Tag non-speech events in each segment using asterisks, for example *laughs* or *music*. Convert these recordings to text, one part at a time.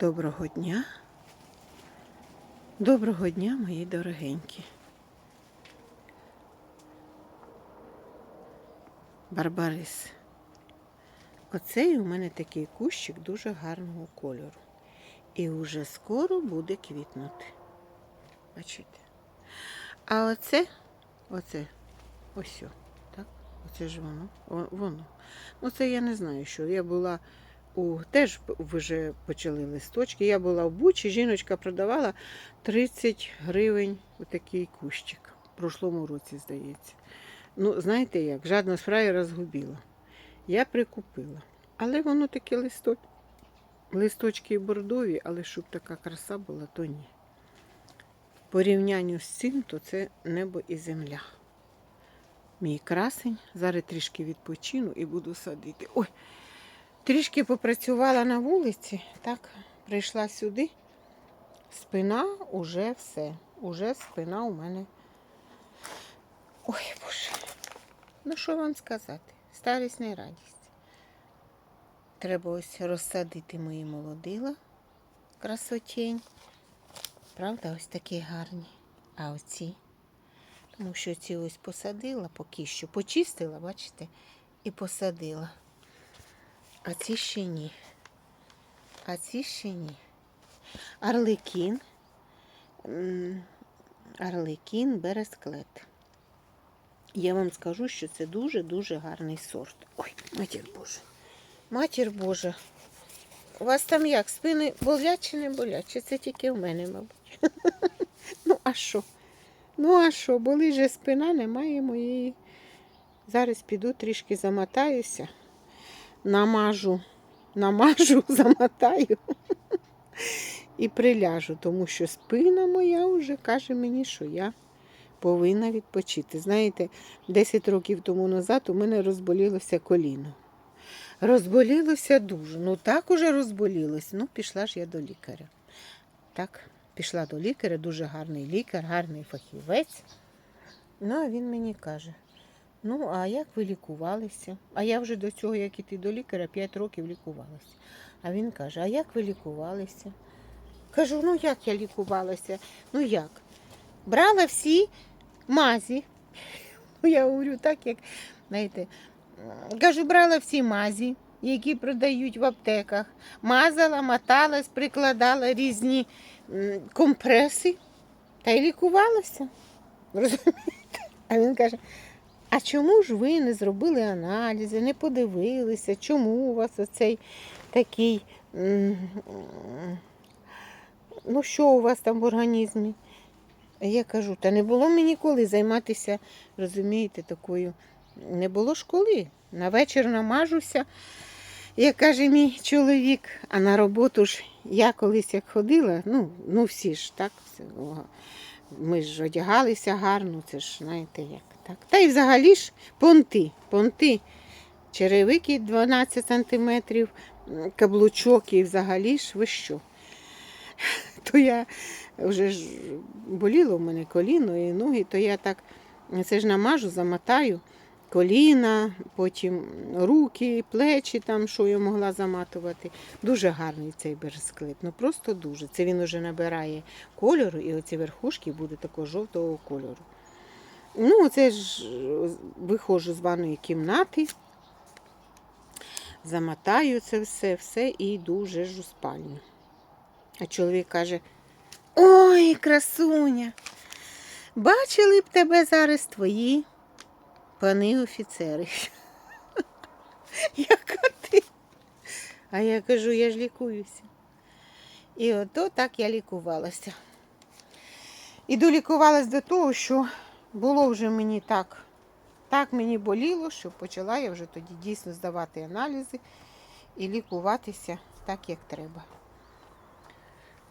Доброго дня. Доброго дня, мої дорогенькі. Барбарис. Оцей у мене такий кущик дуже гарного кольору. І вже скоро буде квітнути. Бачите? А оце, оце, ось, так? Оце ж воно. О, воно. Ну, це я не знаю, що. Я була у теж вже почали листочки. Я була в Бучі, жіночка продавала 30 гривень отакий кущик. В прошлому році, здається. Ну, знаєте як, жадна справа розгубила. Я прикупила. Але воно таке листо... листочки бордові, але щоб така краса була, то ні. В порівнянню з цим, то це небо і земля. Мій красень. Зараз трішки відпочину і буду садити. Ой, трішки попрацювала на вулиці, так, прийшла сюди. Спина уже все. Уже спина у мене. Ой, Боже. Ну, що вам сказати? Старість не радість. Треба ось розсадити мої молодила. Красотень. Правда, ось такі гарні. А оці. Тому що ці ось посадила поки що. Почистила, бачите, і посадила. А ці ще ні. А ці ще ні. Арлекін. Арлекін бересклет. Я вам скажу, що це дуже-дуже гарний сорт. Ой, матір Божа. Матір Божа. У вас там як? Спини болять чи не болять? Чи це тільки в мене, мабуть? *laughs* Ну, а що? Ну, а що? Болить же спина, немає моєї. Зараз піду трішки замотаюся, намажу, намажу, *laughs* замотаю і приляжу, тому що спина моя вже каже мені, що я повинна відпочити. Знаєте, 10 років тому назад у мене розболілося коліно. Розболілося дуже. Ну так уже розболілося. Ну, пішла ж я до лікаря. Так, пішла до лікаря, дуже гарний лікар, гарний фахівець. Ну, а він мені каже: ну, а як ви лікувалися? А я вже до цього, як іти до лікаря, 5 років лікувалася. А він каже: А як ви лікувалися? Кажу, ну як я лікувалася? Ну як? Брала всі мазі. *laughs* Ну, я говорю, так як, знаєте, кажу, брала всі мазі, які продають в аптеках. Мазала, моталась, прикладала різні компреси та й лікувалася. *laughs* Розумієте? А він каже: а чому ж ви не зробили аналізи, не подивилися, чому у вас оцей такий, ну що у вас там в організмі? Я кажу, та не було мені коли займатися, розумієте, такою. Не було ж коли. На вечір намажуся, як каже мій чоловік, а на роботу ж я колись як ходила, ну, ну всі ж так, все, ми ж одягалися гарно, це ж знаєте як. так. Та й взагалі ж понти, понти, черевики 12 сантиметрів, каблучок і взагалі ж ви що? *laughs* То я вже ж боліло в мене коліно і ноги, то я так це ж намажу, замотаю коліна, потім руки, плечі, там, що я могла заматувати. Дуже гарний цей бересклет, ну просто дуже. Це він вже набирає кольору, і оці верхушки будуть такого жовтого кольору. Ну, оце ж виходжу з ванної кімнати, замотаю це все, все і йду вже ж у спальню. А чоловік каже: Ой, красуня! Бачили б тебе зараз твої пани офіцери. Яка ти? А я кажу, я ж лікуюся. І ото так я лікувалася. І долікувалась до того, що було вже мені так, так мені боліло, що почала я вже тоді дійсно здавати аналізи і лікуватися так, як треба.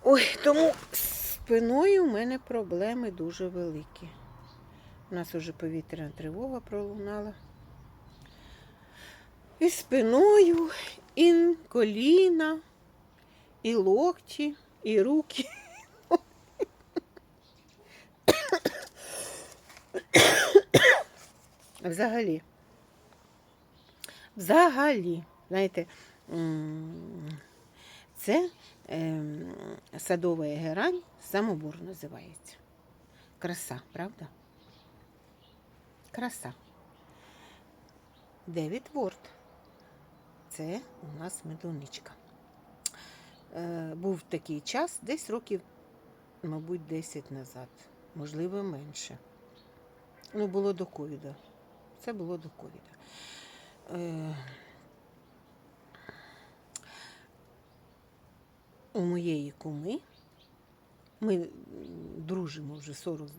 Ой, тому спиною у мене проблеми дуже великі. У нас уже повітряна тривога пролунала. І спиною, і коліна, і локті, і руки. Взагалі. Взагалі, знаєте, Це ем, садова герань, самобор називається. Краса, правда? Краса. Девід Ворд. Це у нас медуничка. Е, був такий час, десь років, мабуть, 10 назад, можливо, менше. Ну, було до ковіда. Це було до ковіда. Е, у моєї куми ми дружимо вже 40,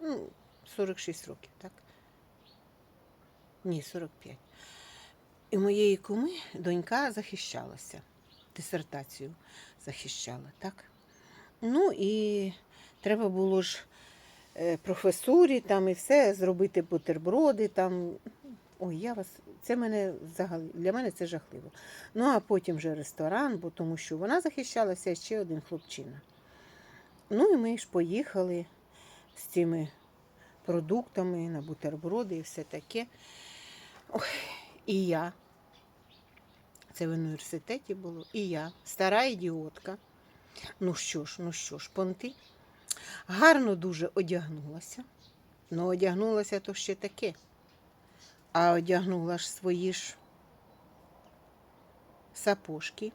ну, 46 років, так? Ні, 45. І моєї куми донька захищалася, дисертацію захищала, так? Ну і треба було ж е, професурі там і все, зробити бутерброди там. Ой, я вас, це мене взагалі, для мене це жахливо. Ну, а потім вже ресторан, бо тому що вона захищалася ще один хлопчина. Ну і ми ж поїхали з цими продуктами на бутерброди і все таке. Ой, і я. Це в університеті було. І я, стара ідіотка. Ну що ж, ну що ж, понти. Гарно дуже одягнулася. Ну, одягнулася то ще таке. А одягнула ж свої ж сапожки,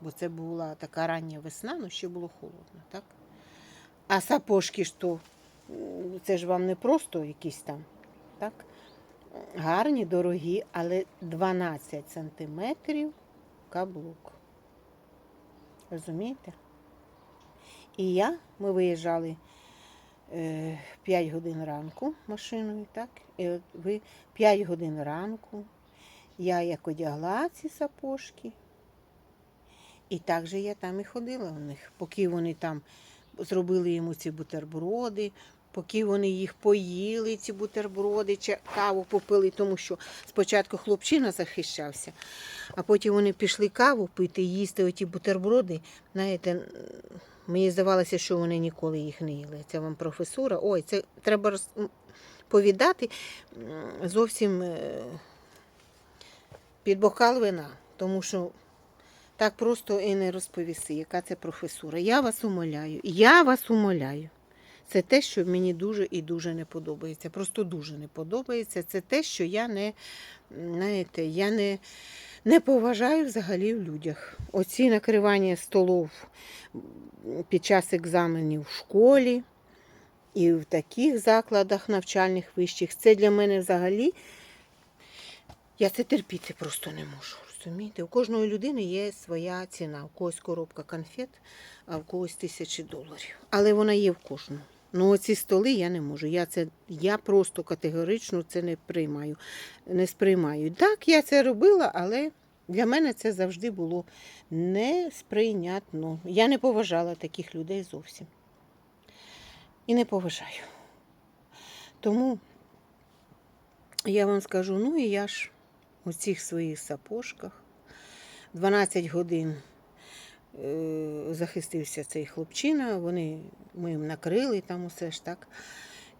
бо це була така рання весна, ну ще було холодно, так? А сапожки ж то, це ж вам не просто якісь там, так? Гарні, дорогі, але 12 сантиметрів каблук. Розумієте? І я, ми виїжджали е, 5 годин ранку машиною, так? І от ви 5 годин ранку. Я як одягла ці сапожки. І так же я там і ходила у них, поки вони там зробили йому ці бутерброди, поки вони їх поїли, ці бутерброди, чи каву попили, тому що спочатку хлопчина захищався, а потім вони пішли каву пити, їсти оті бутерброди. Знаєте, мені здавалося, що вони ніколи їх не їли. Це вам професура. Ой, це треба розповідати зовсім е, під бокал вина, тому що так просто і не розповіси, яка це професура. Я вас умоляю, я вас умоляю. Це те, що мені дуже і дуже не подобається. Просто дуже не подобається. Це те, що я не, знаєте, я не, не поважаю взагалі в людях. Оці накривання столов під час екзаменів в школі і в таких закладах навчальних вищих, це для мене взагалі. Я це терпіти просто не можу. Розумієте? У кожної людини є своя ціна. У когось коробка конфет, а в когось тисячі доларів. Але вона є в кожного. Ну, оці столи я не можу. Я, це, я просто категорично це не приймаю. Не сприймаю. Так, я це робила, але для мене це завжди було несприйнятно. Я не поважала таких людей зовсім. І не поважаю. Тому я вам скажу, ну і я ж у цих своїх сапожках 12 годин захистився цей хлопчина, вони, ми їм накрили там усе ж так.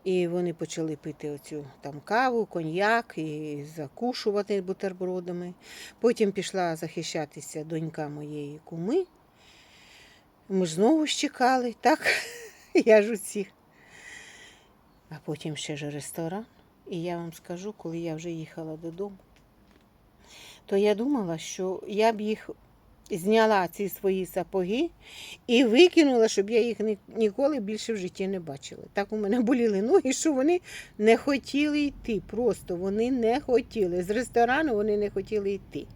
І вони почали пити оцю там каву, коньяк і закушувати бутербродами. Потім пішла захищатися донька моєї куми. Ми ж знову ж чекали, так? *laughs* Я ж усіх. А потім ще ж ресторан. І я вам скажу, коли я вже їхала додому, то я думала, що я б їх зняла ці свої сапоги і викинула, щоб я їх ніколи більше в житті не бачила. Так у мене боліли ноги, що вони не хотіли йти. Просто вони не хотіли. З ресторану вони не хотіли йти.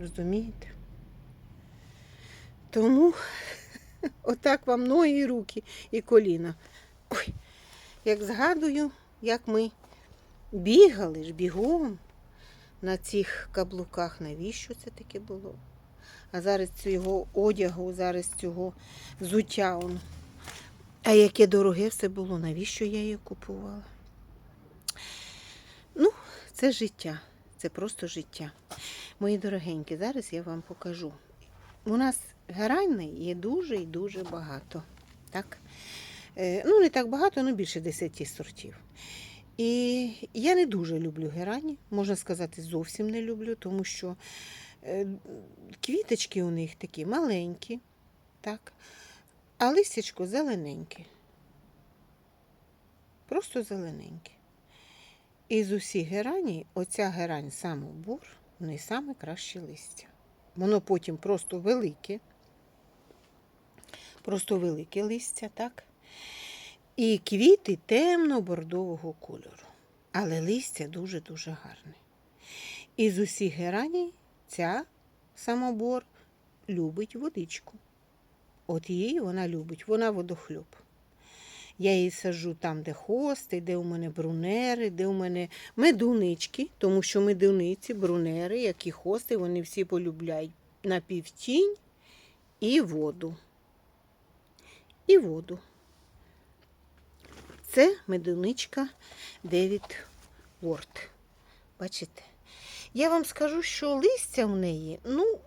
Розумієте? Тому *laughs* отак вам ноги і руки, і коліна. Ой, як згадую, як ми бігали ж бігом на цих каблуках, навіщо це таке було? А зараз цього одягу, зараз цього взуття. А яке дороге все було, навіщо я її купувала? Ну, це життя, це просто життя. Мої дорогенькі, зараз я вам покажу. У нас гераней є дуже і дуже багато. Так? Е, Ну, не так багато, ну більше 10 сортів. І я не дуже люблю герані, можна сказати, зовсім не люблю, тому що квіточки у них такі маленькі, так, а листячко зелененьке. Просто зелененьке. І з усіх гераній, оця герань самобур, в неї саме краще листя. Воно потім просто велике, просто велике листя, так? І квіти темно-бордового кольору. Але листя дуже-дуже гарне. І з усіх гераній ця самобор любить водичку. От її вона любить, вона водохлюб. Я її саджу там, де хости, де у мене брунери, де у мене медунички, тому що медуниці, брунери, як і хости, вони всі полюбляють напівтінь і воду. І воду. Це медуничка Девід Ворд. Бачите? Я вам скажу, що листя в неї, ну,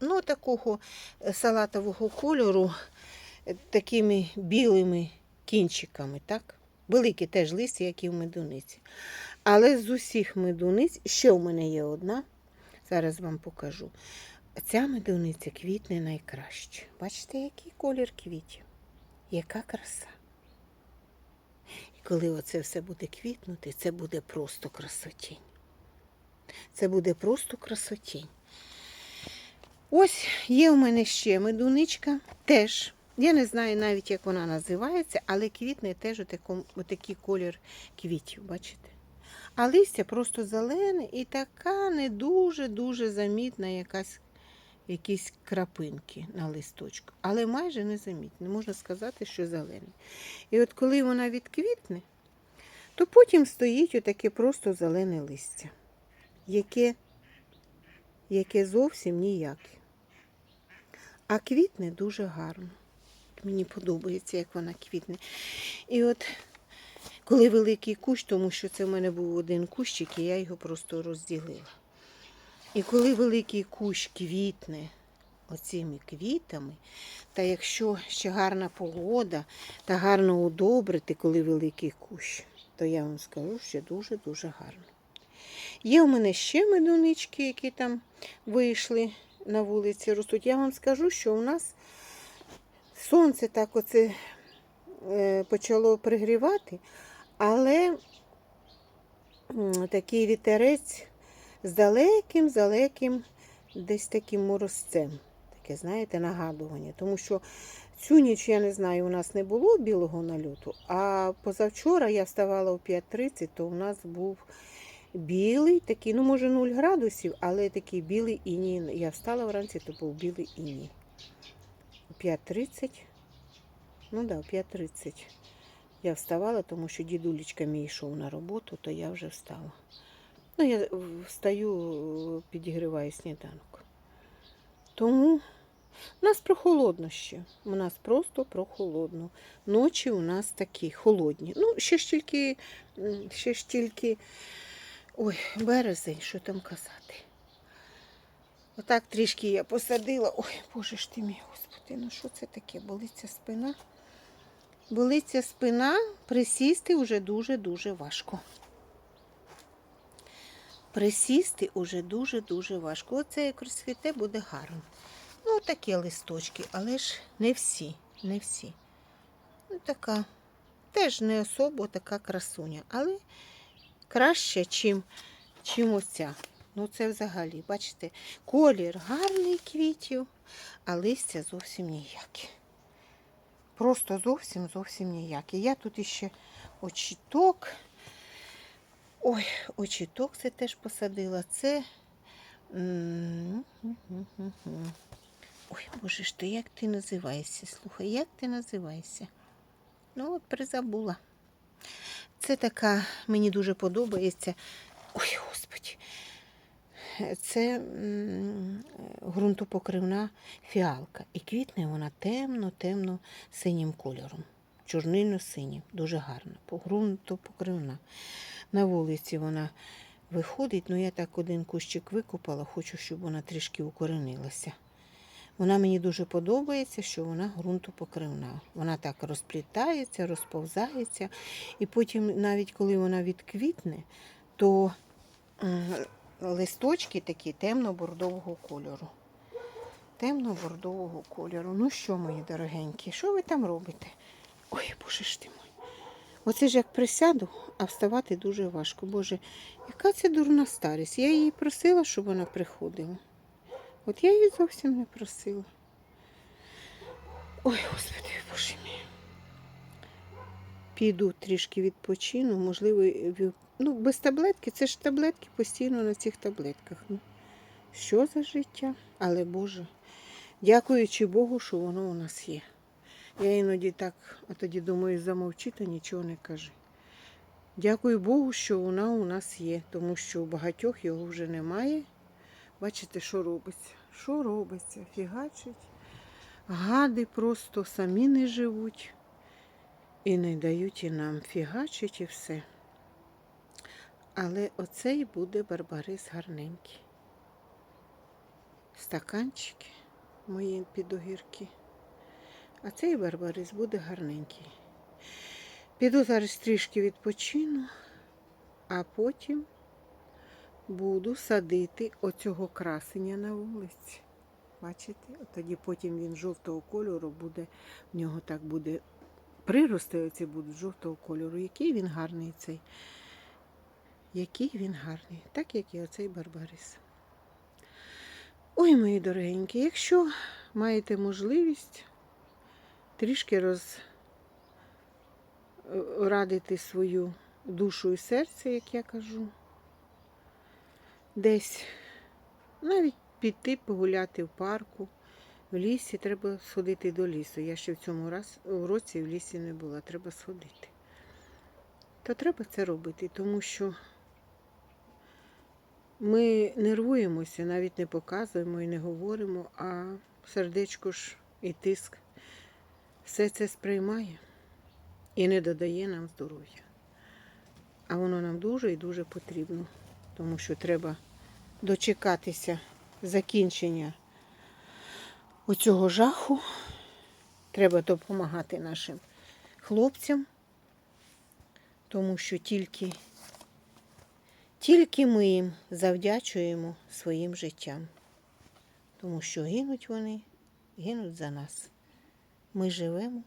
ну такого е, салатового кольору, е, такими білими кінчиками, так? Великі теж листя, як і в медуниці. Але з усіх медуниць, ще в мене є одна, зараз вам покажу. Ця медуниця квітне найкраще. Бачите, який колір квітів? Яка краса. І коли оце все буде квітнути, це буде просто красотінь. Це буде просто красотінь. Ось є у мене ще медуничка, теж. Я не знаю навіть, як вона називається, але квітне теж отакий колір квітів, бачите? А листя просто зелене і така не дуже-дуже замітна якась, якісь крапинки на листочку. Але майже не замітна. Можна сказати, що зелене. І от коли вона відквітне, то потім стоїть отаке просто зелене листя, яке, яке зовсім ніяке. А квітне дуже гарно. Мені подобається, як вона квітне. І от коли великий кущ, тому що це в мене був один кущик, і я його просто розділила. І коли великий кущ квітне оцими квітами, та якщо ще гарна погода та гарно удобрити, коли великий кущ, то я вам скажу, що дуже-дуже гарно. Є у мене ще медунички, які там вийшли на вулиці, ростуть. Я вам скажу, що у нас сонце так оце е, почало пригрівати, але такий вітерець з далеким, далеким десь таким морозцем. Таке, знаєте, нагадування. Тому що цю ніч, я не знаю, у нас не було білого нальоту, а позавчора я вставала о 5.30, то у нас був білий, такий, ну, може, 0 градусів, але такий білий іній. Я встала вранці, то був білий іній. О 5.30. Ну да, о 5.30. Я вставала, тому що дідулечка мій йшов на роботу, то я вже встала. Ну, я встаю, підігріваю сніданок. Тому у нас прохолодно ще. У нас просто прохолодно. Ночі у нас такі холодні. Ну, ще ж тільки, ще ж тільки, ой, березень, що там казати. Отак трішки я посадила. Ой, боже ж ти мій господи, ну що це таке? Болиться спина. Болиться спина, присісти вже дуже-дуже важко. Присісти уже дуже-дуже важко. Оце як розцвіте, буде гарно. Ну, такі листочки, але ж не всі, не всі. Ну, така, теж не особо така красуня, але краще, чим, чим оця. Ну, це взагалі, бачите, колір гарний квітів, а листя зовсім ніякі. Просто зовсім зовсім ніякі. Я тут іще очіток. Ой, очіток це теж посадила. Це. Ой, боже ж ти, як ти називаєшся? Слухай, як ти називаєшся? Ну, от призабула. Це така, мені дуже подобається. Ой, господи. Це ґрунтопокривна фіалка. І квітне вона темно-темно синім кольором. Чорнильно-синім. Дуже гарна. По. На вулиці вона виходить, ну я так один кущик викопала, хочу, щоб вона трішки укоренилася. Вона мені дуже подобається, що вона ґрунтопокривна. Вона так розплітається, розповзається. І потім, навіть коли вона відквітне, то листочки такі темно-бордового кольору. Темно-бордового кольору. Ну що, мої дорогенькі, що ви там робите? Ой, боже ж ти мой. Оце ж як присяду, а вставати дуже важко. Боже, яка це дурна старість. Я її просила, щоб вона приходила. От я її зовсім не просила. Ой, господи, боже мій. Піду трішки відпочину, можливо, ну, без таблетки, це ж таблетки постійно на цих таблетках. Ну, що за життя? Але Боже, дякуючи Богу, що воно у нас є. Я іноді так, а тоді думаю, замовчи та нічого не кажи. Дякую Богу, що вона у нас є, тому що у багатьох його вже немає. Бачите, що робиться? Що робиться? Фігачить. Гади просто самі не живуть і не дають і нам фігачить і все. Але оцей буде барбарис гарненький. Стаканчики мої підогірки. А цей барбарис буде гарненький. Піду зараз трішки відпочину, а потім буду садити оцього красення на вулиці. Бачите? Тоді потім він жовтого кольору буде, в нього так буде прирости оці будуть жовтого кольору. Який він гарний цей. Який він гарний, так як і оцей барбарис. Ой, мої дорогенькі, якщо маєте можливість трішки розрадити свою душу і серце, як я кажу, десь навіть піти погуляти в парку, в лісі, треба сходити до лісу. Я ще в цьому раз, році в лісі не була, треба сходити. То треба це робити, тому що ми нервуємося, навіть не показуємо і не говоримо, а сердечко ж і тиск все це сприймає і не додає нам здоров'я. А воно нам дуже і дуже потрібно, тому що треба дочекатися закінчення оцього жаху. Треба допомагати нашим хлопцям, тому що тільки, тільки ми їм завдячуємо своїм життям, тому що гинуть вони, гинуть за нас. Ми живемо,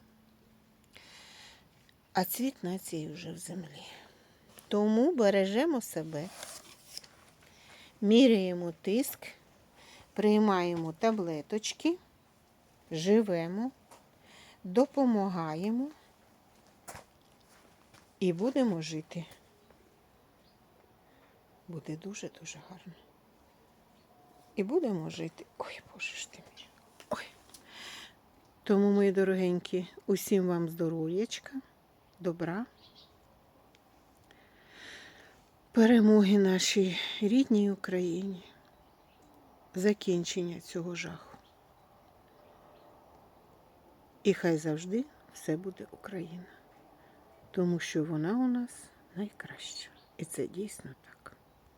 а цвіт нації вже в землі. Тому бережемо себе, міряємо тиск, приймаємо таблеточки, живемо, допомагаємо і будемо жити. Буде дуже-дуже гарно. І будемо жити. Ой, Боже ж ти мій. Ой. Тому, мої дорогенькі, усім вам здоров'ячка, добра, перемоги нашій рідній Україні, закінчення цього жаху. І хай завжди все буде Україна, тому що вона у нас найкраща. І це дійсно так.